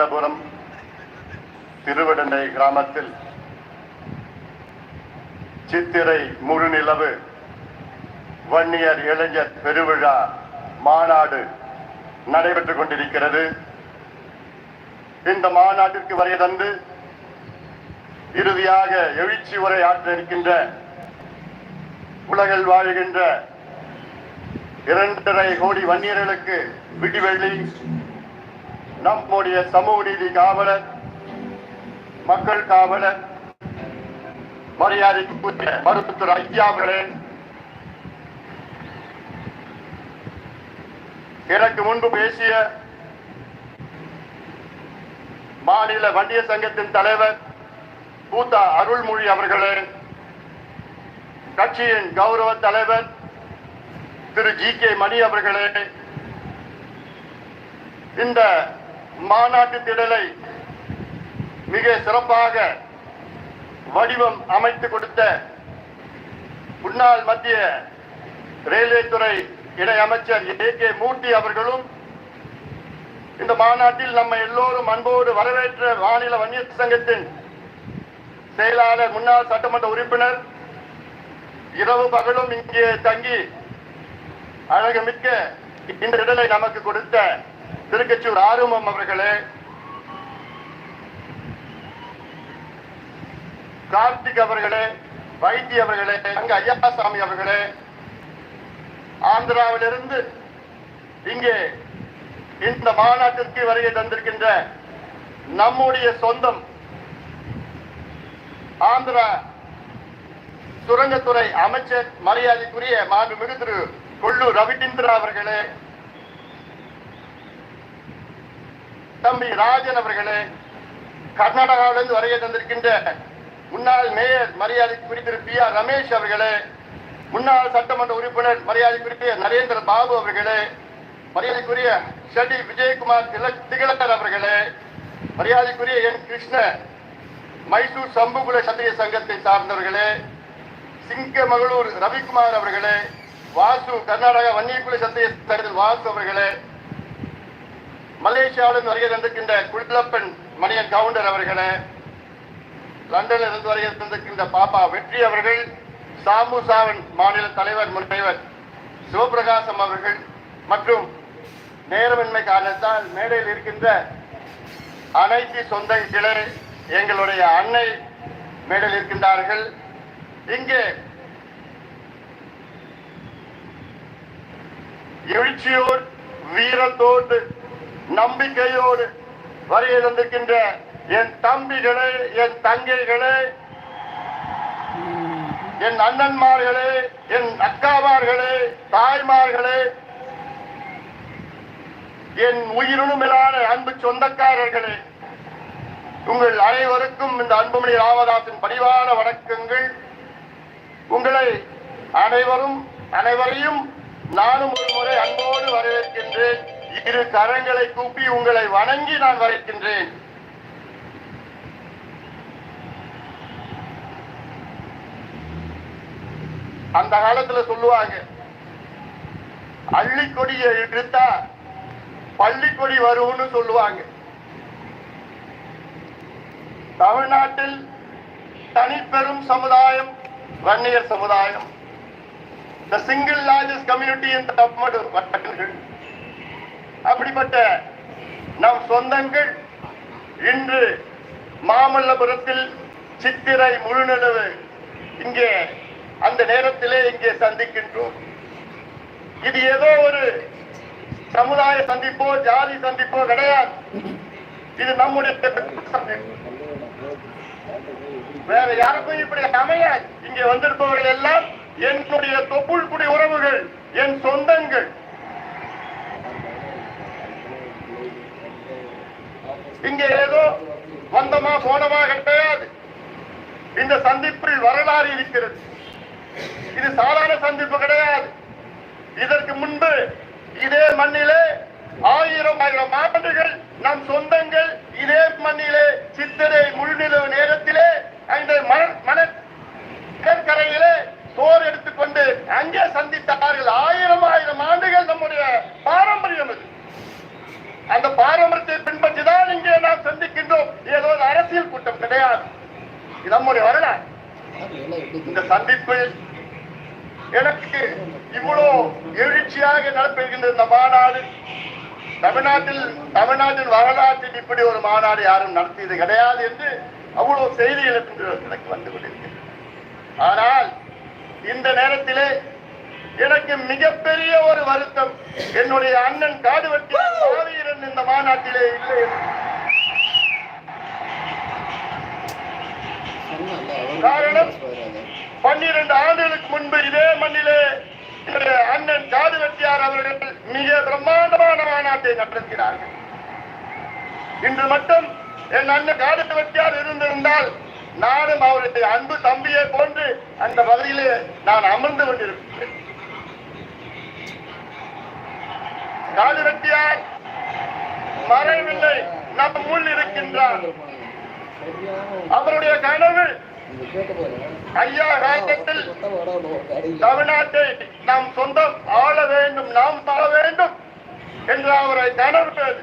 மாமல்லபுரம் திருவிடந்தை கிராமத்தில் சித்திரை முழுநிலவு வன்னியர் இளைஞர் பெருவிழா மாநாடு நடைபெற்றுக் கொண்டிருக்கிறது. இந்த மாநாட்டிற்கு வரை தந்து இறுதியாக எழுச்சி உரை ஆற்ற இருக்கின்ற உலகில் வாழ்கின்ற இரண்டரை கோடி வன்னியர்களுக்கு விடிவெள்ளி நம்முடைய சமூக நீதி காவலர் மக்கள் காவலர் மரியாதைக்குரிய மருத்துவர் ஐயாவர்களே எனக்கு முன்பு பேசிய மாநில வண்டிய சங்கத்தின் தலைவர் பூத்தா அருள்மொழி அவர்களே கட்சியின் கௌரவ தலைவர் திரு ஜி கே மணி அவர்களே இந்த மாநாட்டு திடலை மிக சிறப்பாக வடிவம் அமைத்து கொடுத்த முன்னாள் மத்திய ரயில்வே துறை இணை அமைச்சர் ஏ கே மூர்த்தி அவர்களும் இந்த மாநாட்டில் நம்ம எல்லோரும் அன்போடு வரவேற்ற மாநில வன்னியர் சங்கத்தின் செயலாளர் முன்னாள் சட்டமன்ற உறுப்பினர் இரவு பகலும் இங்கே தங்கி அழகுமிக்க இந்த இடலை நமக்கு கொடுத்த திருக்கச்சூர் ஆறுமம் அவர்களே கார்த்திக் அவர்களே வைத்தி அவர்களே அங்க ஐயாசாமி அவர்களே ஆந்திராவிலிருந்து இங்கே இந்த மாநாட்டிற்கு வருகை தந்திருக்கின்ற நம்முடைய சொந்தம் ஆந்திரா சுரங்கத்துறை அமைச்சர் மரியாதைக்குரிய மாண்புமிகு திரு கொள்ளு ரவிச்சந்திரா அவர்களே தம்பி ராஜன் அவர்களே கர்நாடகாவிலிருந்து வருகை தந்திருக்கின்ற முன்னாள் மேயர் மரியாதைக்குரிய திரு பி ஆர் ரமேஷ் அவர்களே முன்னாள் சட்டமன்ற உறுப்பினர் மரியாதைக்குரிய நரேந்திர பாபு அவர்களே மரியாதைக்குரிய ஷடி விஜயகுமார் திலக் திகழர் அவர்களே மரியாதைக்குரிய என் கிருஷ்ண மைசூர் சம்புகுல சத்திரிய சங்கத்தை சார்ந்தவர்களே சிங்கமகளூர் ரவிக்குமார் அவர்களே வாசு கர்நாடகா வன்னியகுல சத்திரிய சங்கத்தில் வாசு அவர்களே மலேசியாவிலிருந்து வருகை தந்திருக்கின்ற குள்ளப்பன் மணியன் கவுண்டர் அவர்களே லண்டனில் இருந்து வருகை தந்திருக்கின்ற பாப்பா வெற்றி அவர்கள் சாமுசாவன் மாநில தலைவர் முனைவர் சிவபிரகாசம் அவர்கள் மற்றும் நேரமின்மை காரணத்தால் மேடையில் இருக்கின்ற அனைத்து சொந்தங்களே எங்களுடைய அன்னை மேடையில் இருக்கின்றார்கள். இங்கே எழுச்சியோர் வீரத்தோடு நம்பிக்கையோடு வருகை தந்திருக்கின்ற என் தம்பிகளே என் தங்கைகளே என் அண்ணன்மார்களே என் அக்காமார்களே தாய்மார்களே என் உயிரினும் அன்பு சொந்தக்காரர்களே உங்கள் அனைவருக்கும் இந்த அன்புமணி ராமதாசின் பணிவான வணக்கங்கள். உங்களை அனைவரும் அனைவரையும் நானும் ஒரு முறை அன்போடு வரவேற்கின்றேன். இரு கரங்களை கூப்பி உங்களை வணங்கி நான் வரைக்கின்றேன். அந்த காலத்துல சொல்லுவாங்க அள்ளிக்கொடியை இழுத்தா பள்ளிக்கொடி வரும்னு சொல்லுவாங்க. தமிழ்நாட்டில் தனிப்பெரும் சமுதாயம் வன்னியர் சமுதாயம். The single largest community in Tamil Nadu அப்படிப்பட்ட நம் சொந்தங்கள் இன்று மாமல்லபுரத்தில் சித்திரை முழுநிலவு இங்கே அந்த நேரத்திலே இங்கே சந்திக்கின்றோம். இது ஏதோ ஒரு சமுதாய சந்திப்போ ஜாதி சந்திப்போ கிடையாது. இது நம்முடைய வேற யாருக்கும் இப்படி அமையாது. இங்கே வந்திருப்பவர்கள் எல்லாம் என்னுடைய தொப்புள் குடி உறவுகள் என் சொந்தங்கள். இங்க ஏதோ வந்தமா போனமா கிடையாது. இந்த சந்திப்பில் வரலாறு இருக்கிறது. இது சாதாரண சந்திப்பு கிடையாது. இதற்கு முன்பு இதே மண்ணிலே ஆயிரம் ஆயிரம் ஆண்டுகள் நம் சொந்தங்கள் இதே மண்ணிலே சித்திரை முழுநிலவு நேரத்திலே அந்த மண மண கடற்கரையிலே சோறு எடுத்துக்கொண்டு அங்கே சந்தித்தார்கள் ஆயிரம் ஆயிரம் ஆண்டுகள் நம்முடைய பாரம்பரியம் இது அந்த பாரம்பரியத்தை பின்பற்றி தான் இங்கே நாம் இது நம்முடைய வரலாறு இந்த சந்திப்பில் எனக்கு இவ்வளோ எழுச்சியாக நடப்பிருக்கின்ற இந்த மாநாடு தமிழ்நாட்டில் தமிழ்நாட்டின் வரலாற்றில் இப்படி ஒரு மாநாடு யாரும் நடத்தியது கிடையாது என்று அவ்வளவு செய்திகள் எனக்கு வந்து கொண்டிருக்கிறது ஆனால் இந்த நேரத்திலே எனக்கு மிகப்பெரிய ஒரு வருத்தம். என்னுடைய அண்ணன் காடுவெட்டி இந்த மாநாட்டிலே இல்லை காரணம் பன்னிரண்டு ஆண்டுகளுக்கு முன்பு இதே மண்ணிலே அண்ணன் காது வெட்டியார் அவர்கள் மிக பிரம்மாண்டமான மாநாட்டை நடத்தினார்கள். இன்று மட்டும் என் அண்ணன் காது வெட்டியார் இருந்திருந்தால் நானும் அவருடைய அன்பு தம்பியை போன்று அந்த பகுதியிலே நான் அமர்ந்து கொண்டிருக்கிறேன் காது வெட்டியார் மறைவில்லை நம் முன் இருக்கின்றார். அவருடைய கனவு ஐயா காலத்தில் தமிழ்நாட்டை நாம் சொந்தம் ஆள வேண்டும் நாம் ஆள வேண்டும் என்ற அவரை கனவு அது.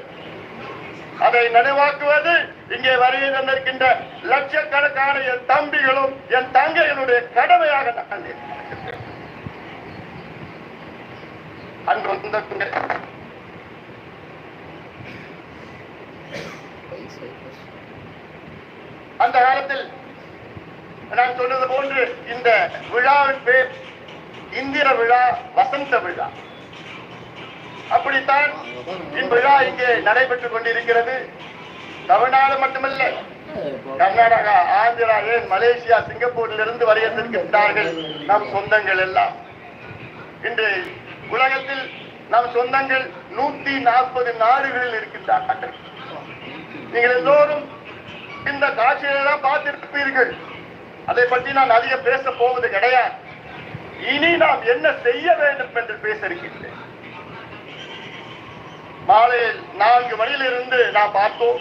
நினைவாக்குவது இங்கே வருகை தந்திருக்கின்ற லட்சக்கணக்கான என் தம்பிகளும் என் தங்கைகளுடைய கடமையாக நான். அன்று வந்த அந்த காலத்தில் நான் சொன்னது போன்று இந்த விழாவின் பேர் இந்திர விழா வசந்த விழா. அப்படித்தான் இவ்விழா இங்கே நடைபெற்றுக் கொண்டிருக்கிறது. தமிழ்நாடு மட்டுமல்ல கர்நாடகா ஆந்திரா ஏன் மலேசியா சிங்கப்பூரில் இருந்து வருகின்றிருக்கிறார்கள் நம் சொந்தங்கள் எல்லாம். இன்று உலகத்தில் நம் சொந்தங்கள் நூத்தி நாற்பது நாடுகளில் இருக்கின்றார்கள். நீங்கள் எல்லோரும் இந்த காட்சியெல்லாம் பார்த்திருப்பீர்கள். அதை பற்றி நான் அதிக பேச போவது கிடையாது. இனி நாம் என்ன செய்ய வேண்டும் என்று பேச இருக்கின்றேன் மாலையில் நான்கு மணியிலிருந்து நாம் பார்த்தோம்.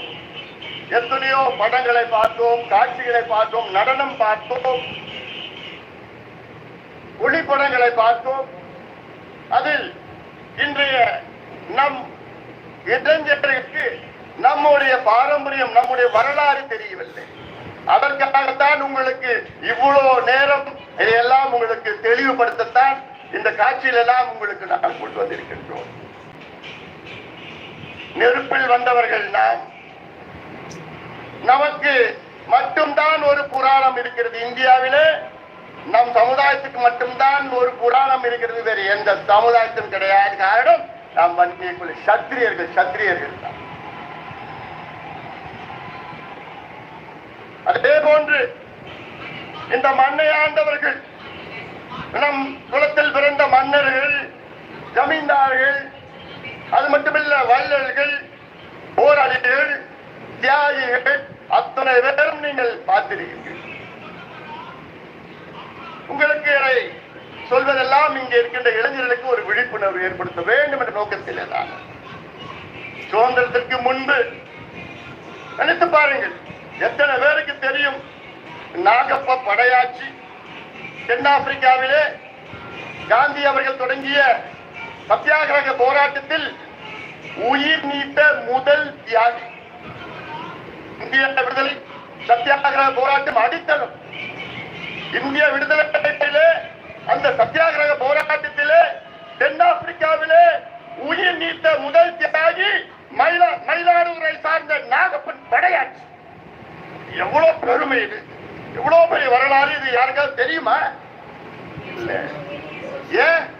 எத்தனையோ படங்களை பார்த்தோம் காட்சிகளை பார்த்தோம் நடனம் பார்த்தோம். ஒளிப்படங்களை பார்த்தோம். அதில் இன்றைய நம் இளைஞர்களுக்கு நம்முடைய பாரம்பரியம் நம்முடைய வரலாறு தெரியவில்லை. அதற்காகத்தான் உங்களுக்கு இவ்வளவு நேரம் இதையெல்லாம் உங்களுக்கு தெளிவுபடுத்தத்தான் இந்த காட்சியில எல்லாம் உங்களுக்கு நாங்கள் கொண்டு வந்திருக்கின்றோம். நெருப்பில் வந்தவர்கள் நாம். நமக்கு மட்டும்தான் ஒரு புராணம் இருக்கிறது இந்தியாவிலே. நம் சமுதாயத்துக்கு மட்டும்தான் ஒரு புராணம் இருக்கிறது. வேறு எந்த சமுதாயத்தும் கிடையாது. காரணம் நாம் வன்னியக்குள்ள சத்திரியர்கள் சத்திரியர்கள் தான். அதே போன்று இந்த மண்ணை ஆண்டவர்கள் நம் குலத்தில் பிறந்த மன்னர்கள் ஜமீன்தார்கள் அது மட்டுமில்ல வள்ளல்கள் போராளிகள் தியாகிகள் அத்தனை பேரும் நீங்கள் பார்த்திருக்கிறீர்கள். உங்களுக்கு இதை சொல்வதெல்லாம் இங்கே இருக்கின்ற இளைஞர்களுக்கு ஒரு விழிப்புணர்வு ஏற்படுத்த வேண்டும் என்ற நோக்கத்தில் தான். சுதந்திரத்திற்கு முன்பு நினைத்து பாருங்கள் எத்தனை பேருக்கு தெரியும்? நாகப்ப படையாட்சி தென்னாப்பிரிக்காவிலே காந்தி அவர்கள் தொடங்கிய சத்தியாகிரக போராட்டத்தில் உயிர் நீத்த முதல் தியாகி. இந்திய விடுதலை சத்தியாகிரக போராட்டம் அடித்தளம். இந்திய விடுதலை அந்த சத்தியாகிரக போராட்டத்திலே தென்னாப்பிரிக்காவிலே உயிர் நீத்த முதல் தியாகி மயிலா மயிலாடுதுறை சார்ந்த நாகப்பன் படையாட்சி. எவ்வளவு பெருமை இது? எவ்வளவு பெரிய வரலாறு இது? யாருக்காவது தெரியுமா? இல்ல. ஏன்?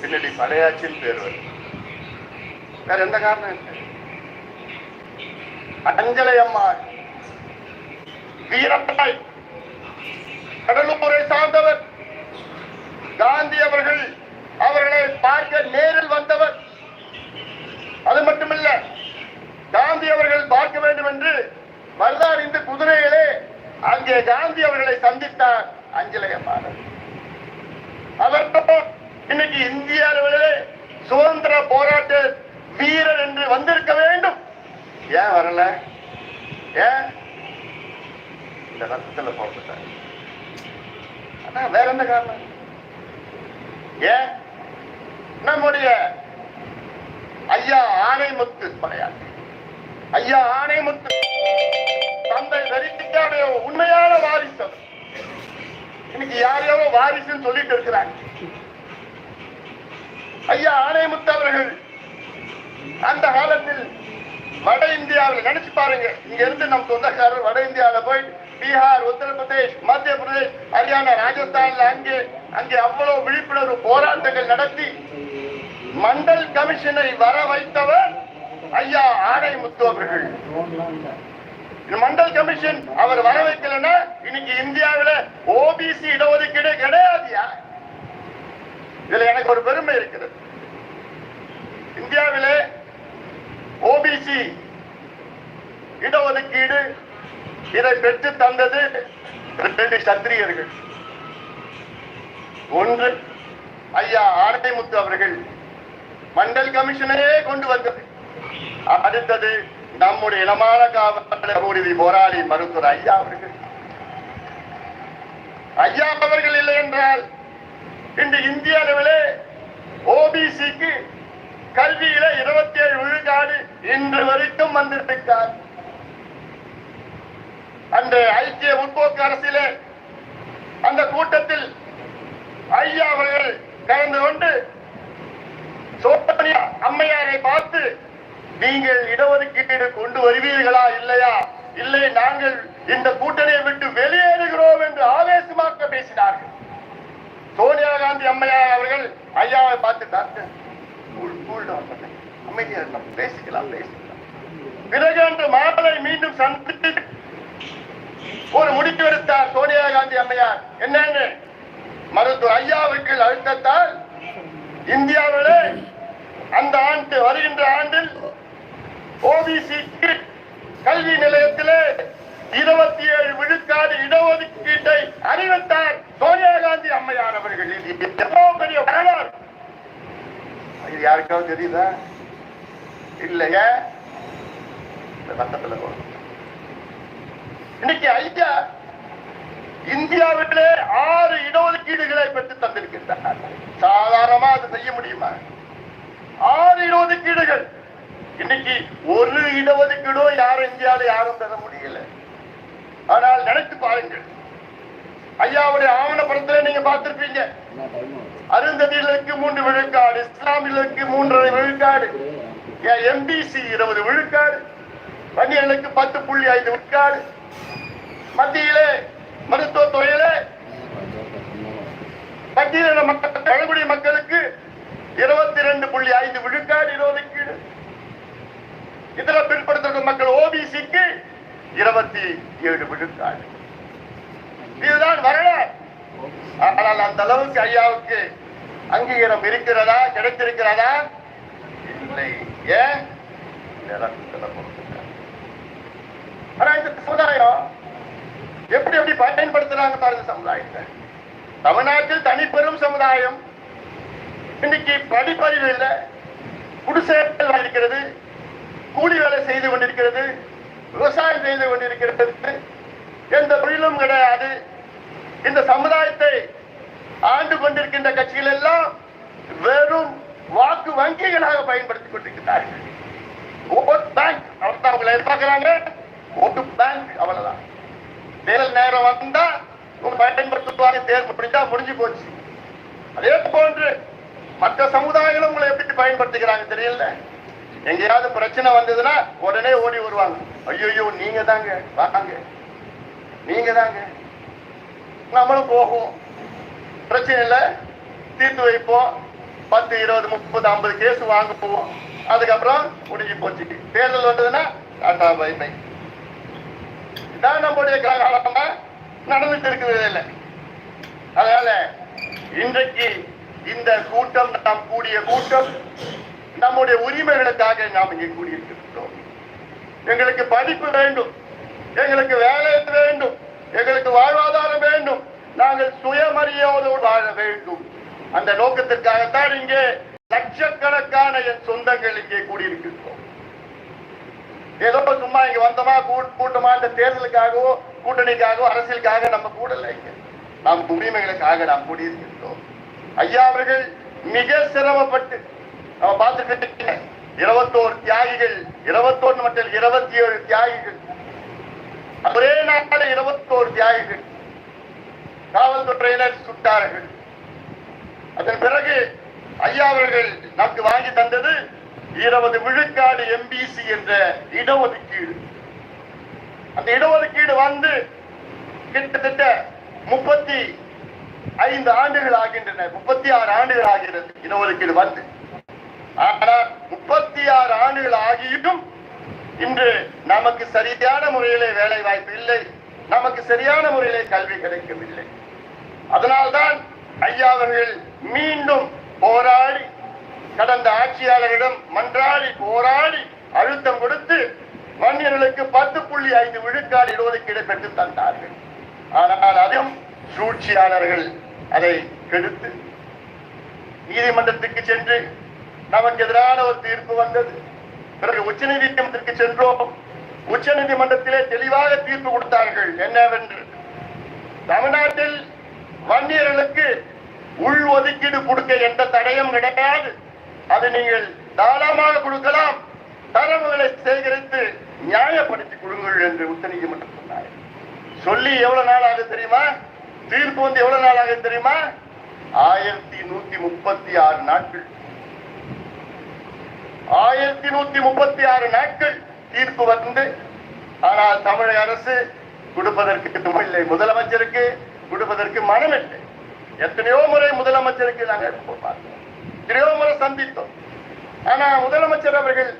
பின்னாடி படையாச்சின்னு பேர் வருது வேற எந்த காரணம் இல்லை? அஞ்சலை அம்மா. வீரப்பாய். கடலூரை சார்ந்தவர். காந்தி அவர்கள் அவர்களை பார்க்க நேரில் வந்தவர். அது மட்டுமில்ல காந்தி அவர்கள் பார்க்க வேண்டும் என்று மருதார் இந்த குதிரையிலே அங்கே காந்தி அவர்களை சந்தித்தார் அஞ்சலை அம்மாள் இன்னைக்கு இந்தியாவிலே சுதந்திர போராட்ட வீரர் என்று வந்திருக்க வேண்டும். ஏன் வரல? ஏன்? இந்த ரத்தத்துல போட்டுட்டாங்க ஆனா வேற என்ன காரணம்? ஏன்? நம்முடைய ஐயா ஆணைமுத்து படையாளி ஐயா ஆணைமுத்து தந்தை தரிசிக்காத உண்மையான வாரிசு. இன்னைக்கு இன்னைக்கு யாரையோ வாரிசுன்னு சொல்லிட்டு இருக்கிறாங்க. ஐயா ஆணையமுத்து அவர்கள் அந்த காலத்தில் வட இந்தியாவில் நினைச்சு பாருங்க. இங்க இருந்து நம் சொந்தக்காரர் வட இந்தியாவில போய் பீகார் உத்தரப்பிரதேஷ் மத்திய பிரதேஷ் ஹரியானா ராஜஸ்தான்ல அங்கே அங்கே அவ்வளவு விழிப்புணர்வு போராட்டங்கள் நடத்தி மண்டல் கமிஷனை வர வைத்தவர் ஐயா ஆணைமுத்து அவர்கள். மண்டல் கமிஷன் அவர் வர வைக்கலன்னா இன்னைக்கு இந்தியாவில ஓபிசி இடஒதுக்கீடு கிடையாதுயா? இதுல எனக்கு ஒரு பெருமை இருக்கிறது. இந்தியாவில ஓபிசி இடஒதுக்கீடு இதை பெற்று தந்தது ரெண்டு சத்திரியர்கள். ஒன்று ஐயா ஆணைமுத்து அவர்கள் மண்டல் கமிஷனரே கொண்டு வந்தது. அடுத்தது நம்முடைய இளமான காவலர் உரிமை போராளி மருத்துவர் ஐயா அவர்கள். ஐயா அவர்கள் இல்லை என்றால் இன்று இந்திய அளவிலே ஓபிசிக்கு கல்வியில இருபத்தி ஏழு விழுக்காடு இன்று வரைக்கும் வந்திருக்கார் அந்த ஐக்கிய முற்போக்கு அரசிலே அந்த கூட்டத்தில் ஐயா அவர்கள் கலந்து கொண்டு சோனியா அம்மையாரை பார்த்து நீங்கள் இடஒதுக்கீடு கொண்டு வருவீர்களா இல்லையா? இல்லை நாங்கள் இந்த கூட்டணியை விட்டு வெளியேறுகிறோம் என்று ஆவேசமாக்க பேசினார்கள். சோனியா காந்தி அம்மையார் அவர்கள் ஐயாவை பார்த்து டாக்டர் cool, cool அமைதியா பேசிக்கலாம் பேசிக்கலாம். பிறகு அந்த மாலை மீண்டும் சந்தித்து ஒரு முடிவு எடுத்தார் சோனியா காந்தி அம்மையார். என்னன்னு மருத்துவர் ஐயாவுக்கு அழுத்தத்தால் இந்தியாவிலே அந்த ஆண்டு வருகின்ற ஆண்டில் ஓபிசிக்கு கல்வி நிலையத்திலே இருபத்தி ஏழு விழுக்காடு இடஒதுக்கீட்டை அறிவித்தார் சோனியா காந்தி அம்மையார் அவர்கள். இது எவ்வளவு பெரிய வரலாறு? இது யாருக்காவது தெரியுதா? இந்த பக்கத்துல. இன்னைக்கு ஐயா இந்தியாவிலே ஆறு இடஒதுக்கீடுகளை பெற்று தந்திருக்கின்றார் சாதாரணமா அதை செய்ய முடியுமா? இடஒதுக்கீடுகள். இன்னைக்கு ஒரு இடஒதுக்கீடோ யாரும் இந்தியாவில் யாரும் பெற முடியல. ஆனால் நினைத்து பாருங்கள். ஐயாவுடைய ஆவணப்படத்துல நீங்க பார்த்திருப்பீங்க. அருந்ததிகளுக்கு மூன்று விழுக்காடு இஸ்லாமியர்களுக்கு மூன்றரை விழுக்காடு எம்பிசி இருபது விழுக்காடு வன்னியர்களுக்கு பத்து புள்ளி ஐந்து விழுக்காடு மத்தியிலே மருத்துவத்துறையிலே பட்டியலின மக்கள் பழங்குடி மக்களுக்கு இருபத்தி ரெண்டு புள்ளி ஐந்து விழுக்காடு இடஒதுக்கீடு இதர பிற்படுத்தப்பட்ட மக்கள் ஓபிசிக்கு இருபத்தி ஏழு விழுக்காடு. இதுதான் வரலாறு. ஆனால் அந்த அளவுக்கு ஐயாவுக்கு அங்கீகாரம் இருக்கிறதா கிடைத்திருக்கிறதா? இல்லை. ஏன்? ஆனா இந்த சமுதாயம் எப்படி எப்படி பயன்படுத்துறாங்க பாருங்க சமுதாயத்தை. தமிழ்நாட்டில் தனிப்பெரும் சமுதாயம். இன்னைக்கு படிப்பறிவு இல்லை குடிசைகள் இருக்கிறது கூலி வேலை செய்து கொண்டிருக்கிறது விவசாயம் செய்து கொண்டிருக்கிறது எந்த தொழிலும் கிடையாது. இந்த சமுதாயத்தை ஆண்டு கொண்டிருக்கின்ற கட்சிகள் எல்லாம் வெறும் வாக்கு வங்கிகளாக பயன்படுத்திக் கொண்டிருக்கிறார்கள். ஓட் பேங்க் அவர்தான் அவங்களை எதிர்பார்க்கிறாங்க. ஓட்டு பேங்க் அவ்வளவுதான். தேர்தல் நேரம் வந்தா பயன்படுத்துவாங்க தேர்வு முடிஞ்சா முடிஞ்சு போச்சு. அதே போன்று மற்ற சமுதாயங்களும் உங்களை எப்படி பயன்படுத்திக்கிறாங்க தெரியல. எங்கேயாவது பிரச்சனை வந்ததுன்னா உடனே ஓடி வருவாங்க. ஐயோ நீங்க தாங்க வாங்க. நீங்க தாங்க. நம்மளும் போகும் பிரச்சனை இல்லை. தீர்த்து வைப்போம். பத்து இருபது முப்பது ஐம்பது கேஸ் வாங்க போவோம் அதுக்கப்புறம் முடிஞ்சு போச்சு. தேர்தல் வந்ததுன்னா டாட்டா பை பை. இதான் நம்முடைய காலமா நடந்துட்டு இருக்குது இல்லை அதனால இன்றைக்கு இந்த கூட்டம் நாம் கூடிய கூட்டம் நம்முடைய உரிமைகளுக்காக நாம் இங்கே கூடியிருக்கிறோம் எங்களுக்கு படிப்பு வேண்டும் எங்களுக்கு வேலை வேண்டும் எங்களுக்கு வாழ்வாதாரம் வேண்டும். நாங்கள் சுயமரியாதையோடு வாழ வேண்டும். அந்த நோக்கத்திற்காகத்தான் இங்கே லட்சக்கணக்கான என் சொந்தங்கள் இங்கே கூடியிருக்கிறோம் ஏதோ சும்மா இங்க வந்தோமா கூ- கூட்டமா இந்த தேர்தலுக்காகவோ கூட்டணிக்காகவோ அரசியலுக்காக நம்ம கூடல இங்க. நாம் உரிமைகளுக்காக நாம் கூடியிருக்கின்றோம். ஐயா அவர்கள் மிக சிரமப்பட்டு நம்ம பார்த்துட்டு இருபத்தோரு தியாகிகள் இருபத்தொன்னு மட்டும் இருபத்தி ஏழு தியாகிகள். ஒரே நாள் இருபத்தோரு தியாகிகள். காவல்துறையினர் சுட்டார்கள். அதன் பிறகு ஐயா அவர்கள் நமக்கு வாங்கி தந்தது இருபது விழுக்காடு எம்பிசி என்ற இடஒதுக்கீடு. அந்த இடஒதுக்கீடு வந்து கிட்டத்தட்ட முப்பத்தி ஐந்து ஆண்டுகள் ஆகின்றன. முப்பத்தி ஆறு ஆண்டுகள் ஆகிறது இடஒதுக்கீடு வந்து. ஆனால் முப்பத்தி ஆறு ஆண்டுகள் ஆகியும் இன்று நமக்கு சரியான முறையிலே வேலை வாய்ப்பு இல்லை. நமக்கு சரியான முறையிலே கல்வி கிடைக்கவில்லை. அதனால்தான் ஐயா அவர்கள் மீண்டும் போராடி கடந்த ஆட்சியாளரிடம் மன்றாடி போராடி அழுத்தம் கொடுத்து மன்னியர்களுக்கு பத்து புள்ளி ஐந்து விழுக்காடு இடஒதுக்கீடு பெற்று தந்தார்கள். ஆனால் அதுவும் சூழ்ச்சியாளர்கள் அதை கெடுத்து நீதிமன்றத்துக்கு சென்று நமக்கு எதிரான ஒரு தீர்ப்பு வந்தது. பிறகு உச்ச நீதிமன்றத்திற்கு சென்றோம். உச்ச நீதிமன்றத்திலே தெளிவாக தீர்ப்பு கொடுத்தார்கள். என்னவென்று? தமிழ்நாட்டில் வன்னியர்களுக்கு உள் ஒதுக்கீடு கொடுக்க எந்த தடையும் கிடையாது. அது நீங்கள் தாராளமாக கொடுக்கலாம். தரவுகளை சேகரித்து நியாயப்படுத்தி கொடுங்கள் என்று உச்ச நீதிமன்றம் சொன்னார் சொல்லி எவ்வளவு நாள் ஆகுது தெரியுமா? தீர்ப்பு வந்து எவ்வளவு நாள் ஆகுது தெரியுமா? ஆயிரத்தி நூத்தி முப்பத்தி ஆறு நாட்கள். ஆயிரத்தி நூத்தி முப்பத்தி ஆறு நாட்கள் தீர்ப்பு வந்து ஆனால் தமிழக அரசு கொடுப்பதற்கு இல்லை முதலமைச்சருக்கு கொடுப்பதற்கு மனமில்லை. எத்தனையோ முறை முதலமைச்சருக்கு நாங்கள் பார்த்தோம். எத்தனையோ முறை சந்தித்தோம். ஆனா முதலமைச்சர் அவர்கள்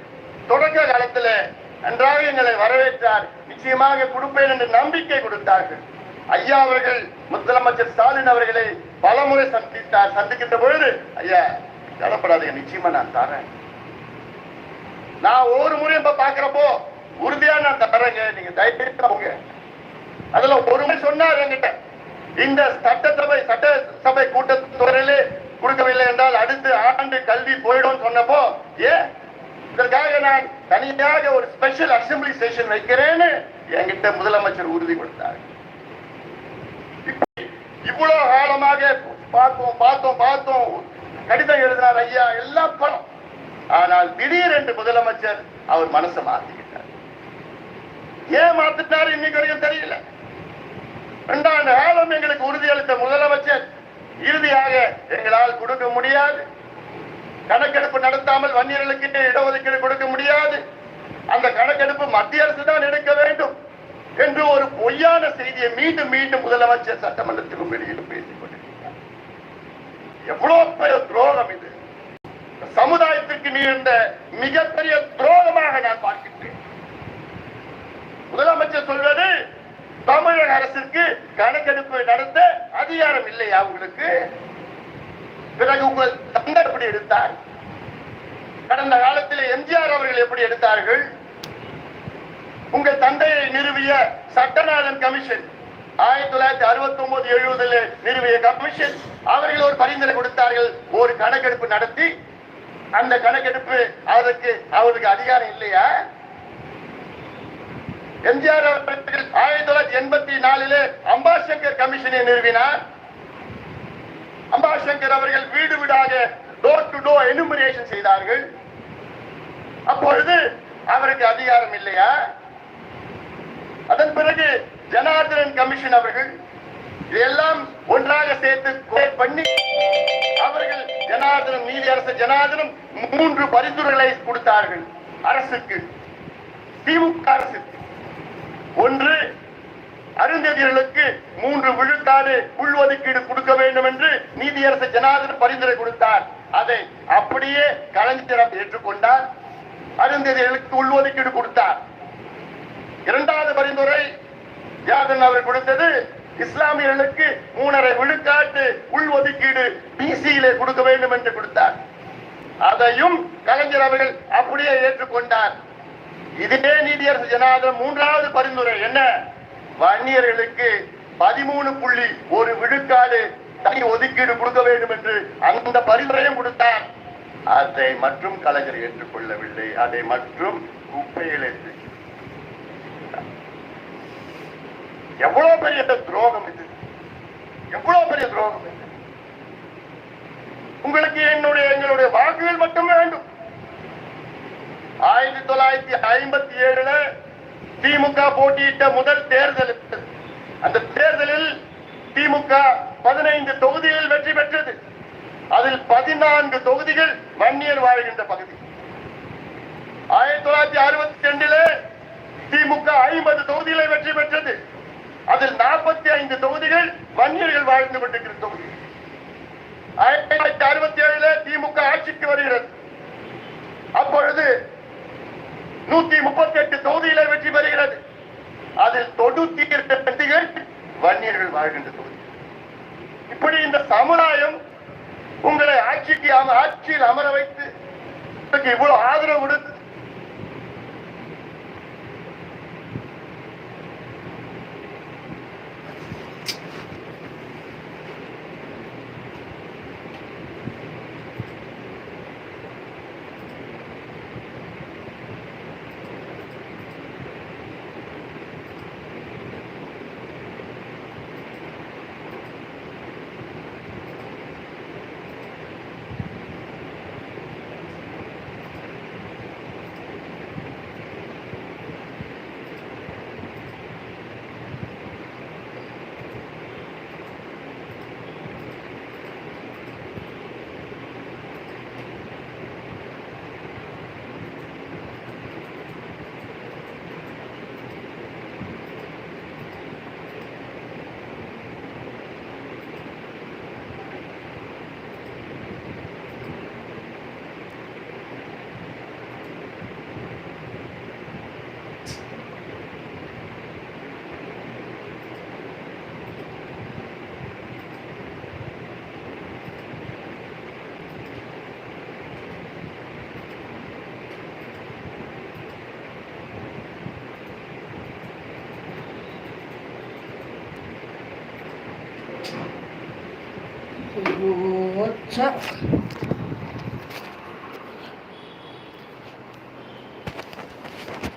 தொடக்க காலத்துல நன்றாக எங்களை வரவேற்றார். நிச்சயமாக கொடுப்பேன் என்று நம்பிக்கை கொடுத்தார்கள். ஐயா அவர்கள் முதலமைச்சர் ஸ்டாலின் அவர்களை பலமுறை சந்தித்தார். சந்திக்கின்ற பொழுது ஐயா கவலைப்படாதீங்க நிச்சயமா நான் தரேன். நான் ஒரு முறை இப்ப பாக்குறப்போ உறுதியா நான் தரேங்க. நீங்க தயவுங்க அதுல ஒரு முறை சொன்னார் என்கிட்ட இந்த சட்டசபை சட்டசபை கூட்டத்தொடரிலே கொடுக்கவில்லை என்றால் அடுத்த ஆண்டு கல்வி போயிடும் சொன்னப்போ ஏன்? இதற்காக நான் தனியாக ஒரு ஸ்பெஷல் அசெம்பிளி செஷன் வைக்கிறேன்னு என்கிட்ட முதலமைச்சர் உறுதி கொடுத்தார் இவ்வளவு காலமாக பார்த்தோம் பார்த்தோம் பார்த்தோம். கடிதம் எழுதினார் ஐயா எல்லாம் பணம். ஆனால் திடீர் என்று முதலமைச்சர் அவர் மனசை மாத்திக்கிட்டார். ஏன் மாத்திட்டார் இன்னைக்கு வரைக்கும் தெரியல. இரண்டாண்டு காலம் எங்களுக்கு உறுதியளித்த முதலமைச்சர் இறுதியாக எங்களால் கொடுக்க முடியாது. கணக்கெடுப்பு நடத்தாமல் வன்னியர்களுக்கு இடஒதுக்கீடு கொடுக்க முடியாது. அந்த கணக்கெடுப்பு மத்திய அரசு தான் எடுக்க வேண்டும். என்று ஒரு பொய்யான செய்தியை மீண்டும் மீண்டும் முதலமைச்சர் சட்டமன்றத்திலும் வெளியிலும் பேசிக் கொண்டிருக்கிறார். எவ்வளவு பெரிய துரோகம் இது. சமுதாயத்திற்கு நீண்ட மிகப்பெரிய துரோகமாக நான் பார்க்கின்றேன். முதலமைச்சர் சொல்வது தமிழக அரசிற்கு கணக்கெடுப்பு நடத்த அதிகாரம் இல்லையா உங்களுக்கு? பிறகு உங்கள் தந்தை எப்படி எடுத்தார்? கடந்த காலத்தில் எம்ஜிஆர் அவர்கள் எப்படி எடுத்தார்கள்? உங்கள் தந்தையை நிறுவிய சட்டநாதன் கமிஷன். ஆயிரத்தி தொள்ளாயிரத்தி அறுபத்தி ஒன்பது எழுபதுல நிறுவிய கமிஷன் அவர்கள் ஒரு பரிந்துரை கொடுத்தார்கள். ஒரு கணக்கெடுப்பு நடத்தி அந்த கணக்கெடுப்பு அதற்கு அவருக்கு அதிகாரம் இல்லையா? எம்ஜிஆர் அவர்கள் ஆயிரத்தி தொள்ளாயிரத்தி எண்பத்தி நாலிலே அம்பாசங்கர் கமிஷனை நிறுவினார். அம்பாசங்கர் அவர்கள் வீடு வீடாக டோர் டு டோர் எனுமரேஷன் செய்தார்கள். அப்பொழுது அவருக்கு அதிகாரம் இல்லையா? அதன் பிறகு ஜனார்தனன் கமிஷன் அவர்கள் இதெல்லாம் ஒன்றாக சேர்த்து பண்ணி அவர்கள் ஜனார்தனம் நீதி அரசு ஜனார்தனம் மூன்று பரிந்துரைகளை கொடுத்தார்கள். அரசுக்கு திமுக அரசுக்கு. ஒன்று அருந்ததிகளுக்கு மூன்று விழுக்காடு உள்ஒதுக்கீடு கொடுக்க வேண்டும் என்று நீதியரசு ஜனாதன பரிந்துரை கொடுத்தார். அதை அப்படியே கலைஞர் ஏற்றுக்கொண்டார். அருந்ததிகளுக்கு உள்ஒதுக்கீடு கொடுத்தார். இரண்டாவது பரிந்துரை யாதன் அவர் கொடுத்தது இஸ்லாமியர்களுக்கு மூணரை விழுக்காட்டு உள் ஒதுக்கீடு பிசியிலே கொடுக்க வேண்டும் என்று கொடுத்தார். அதையும் கலைஞர் அவர்கள் அப்படியே ஏற்றுக்கொண்டார். இதே நீதியரசு ஜனாதனம் மூன்றாவது பரிந்துரை என்ன? வன்னியர்களுக்கு பதிமூணு புள்ளி ஒரு விழுக்காடு தனி ஒதுக்கீடு கொடுக்க வேண்டும் என்று அந்த பரிந்துரையும் கொடுத்தார். அதை மற்றும் கலைஞர் ஏற்றுக்கொள்ளவில்லை. அதை மற்றும் குப்பையில் எவ்வளவு பெரிய துரோகம் இது? எவ்வளவு பெரிய துரோகம் இது? உங்களுக்கு என்னுடைய எங்களுடைய வாக்குகள் மட்டும் வேண்டும். ஆயிரத்தி தொள்ளாயிரத்தி ஐம்பத்தி ஏழுல திமுக போட்டியிட்ட முதல் தேர்தல் அந்த தேர்தலில் திமுக பதினைந்து தொகுதியில் வெற்றி பெற்றது. அதில் பதினான்கு தொகுதிகள் வன்னியர் வாழ்கின்ற பகுதி. ஆயிரத்தி தொள்ளாயிரத்தி அறுபத்தி ரெண்டுல திமுக ஐம்பது தொகுதிகளை வெற்றி பெற்றது. அதில் நாற்பத்தி ஐந்து தொகுதிகள் வன்னியர்கள் வாழ்ந்து கொண்டிருக்கிற தொகுதி. ஆயிரத்தி தொள்ளாயிரத்தி அறுபத்தி ஏழுல திமுக ஆட்சிக்கு வருகிறது. அப்பொழுது நூத்தி முப்பத்தி எட்டு தொகுதியில வெற்றி பெறுகிறது. அதில் தொண்ணூத்தி இரண்டு தொகுதிகள் வன்னியர்கள் வாழ்கின்ற தொகுதி. இப்படி இந்த சமுதாயம் உங்களை ஆட்சிக்கு ஆட்சியில் அமர வைத்து இவ்வளவு ஆதரவு கொடுத்து ஐயோ, ச்சே.